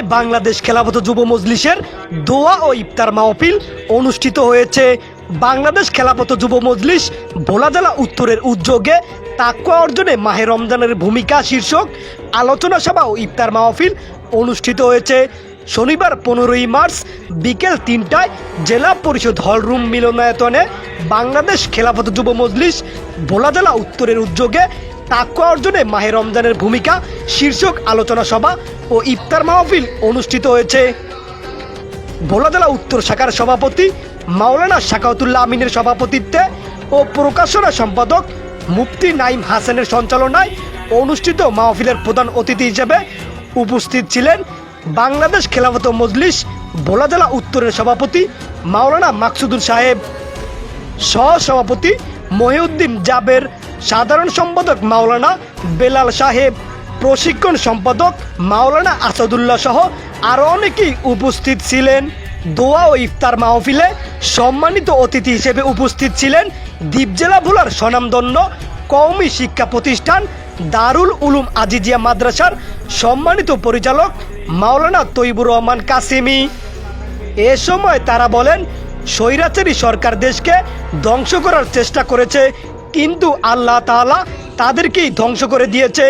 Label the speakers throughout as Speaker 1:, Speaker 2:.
Speaker 1: জেলায় বাংলাদেশ খেলাফত যুব মজলিসের দোয়া ও ইফতার মাহফিল অনুষ্ঠিত হয়েছে। বাংলাদেশ খেলাফত যুব মজলিস ভোলা জেলা উত্তরের উদ্যোগে তাকুয়া অর্জনে মাহে রমজানের ভূমিকা শীর্ষক আলোচনা সভা ও ইফতার মাহফিল অনুষ্ঠিত হয়েছে। শনিবার পনেরোই মার্চ বিকেল তিনটায় জেলা পরিষদ হলরুম মিলনায়তনে বাংলাদেশ খেলাফত যুব মজলিস ভোলা জেলা উত্তরের উদ্যোগে তাকুয়া অর্জনে মাহে রমজানের ভূমিকা, শীর্ষক আলোচনা সভা ও ইফতার মাহফিল অনুষ্ঠিত হয়েছে। ভোলা জেলা উত্তর শাখার সভাপতি, মাওলানা শাকাউতুল্লাহ আমিনের সভাপতিত্বে ও প্রকাশনা সম্পাদক মুফতি নাইম হাসানের সঞ্চালনায় অনুষ্ঠিত মাহফিলের প্রধান অতিথি হিসেবে উপস্থিত ছিলেন বাংলাদেশ খেলাফত মজলিস ভোলা উত্তরের সভাপতি মাওলানা মাকসুদুল সাহেব। সহ সভাপতি মহিউদ্দিন জাবের সাধারণ সম্পাদক মাওলানা বেলাল সাহেব, প্রশিক্ষণ সম্পাদক মাওলানা আসাদুল্লাহ সহ আরও অনেকেই উপস্থিত ছিলেন। দোয়া ও ইফতার মাহফিলে সম্মানিত অতিথি হিসেবে উপস্থিত ছিলেন দ্বীপ জেলা ভোলার স্বনামধন্য কওমি শিক্ষা প্রতিষ্ঠান দারুল উলুম আজিজিয়া মাদ্রাসার সম্মানিত পরিচালক মাওলানা তৈবুর রহমান কাসিমি। এ সময় তারা বলেন, স্বৈরাচারী সরকার দেশকে ধ্বংস করার চেষ্টা করেছে কিন্তু আল্লাহ তাআলা তাদেরকেই ধ্বংস করে দিয়েছে।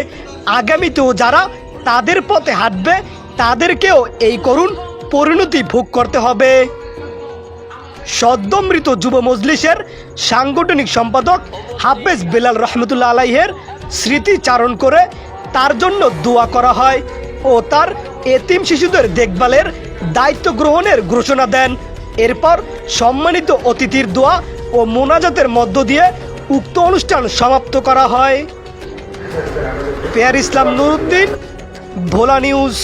Speaker 1: আগামীতেও যারা তাদের পথে হাঁটবে, তাদেরকেও এই করুণ পরিণতি ভোগ করতে হবে। সদ্যমৃত যুব মজলিসের সাংগঠনিক সম্পাদক হাফেজ বেলাল রহমতুল্লাহ আলাইহের স্মৃতিচারণ করে তার জন্য দোয়া করা হয় ও তার এতিম শিশুদের দেখভালের দায়িত্ব গ্রহণের ঘোষণা দেন। এরপর সম্মানিত অতিথির দোয়া ও মোনাজাতের মধ্য দিয়ে উক্ত অনুষ্ঠান সমাপ্ত করা হয়। পেয়ার ইসলাম নুরুদ্দিন ভোলা নিউজ